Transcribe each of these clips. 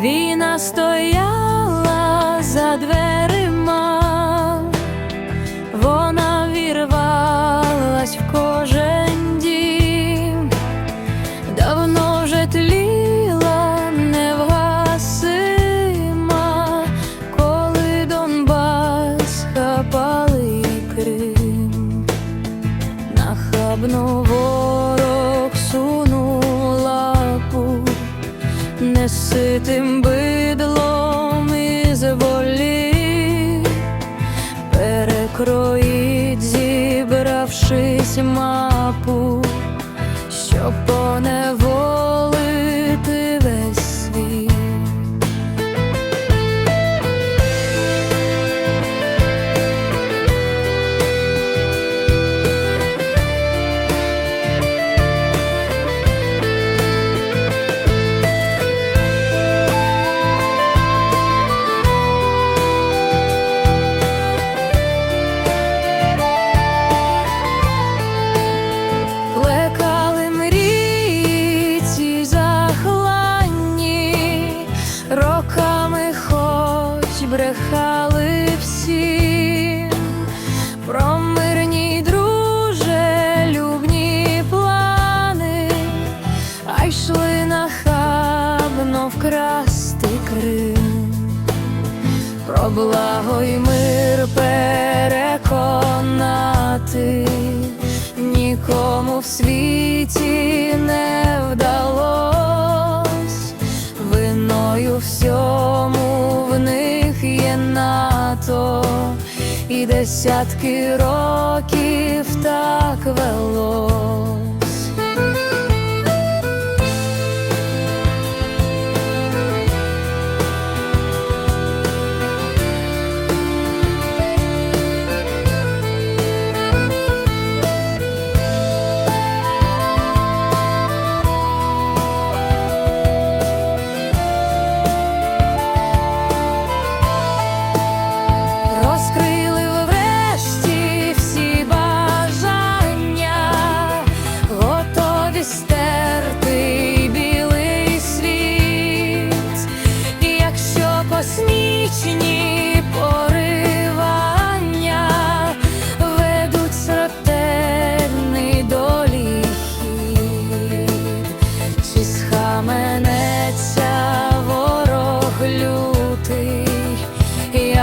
Війна стояла за дверима, вона вірвалась в неситим бидлом із волі, перекроїть, зібравшись мапу, щоб поневолити брехали всі, про мирні друже, любні плани, а йшли нахабно вкрасти Крим. Про благо й мир переконати. Нікому в світі не десятки років так велось.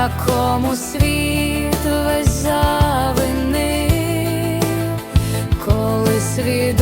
Якому світ весь завинив, коли свідомо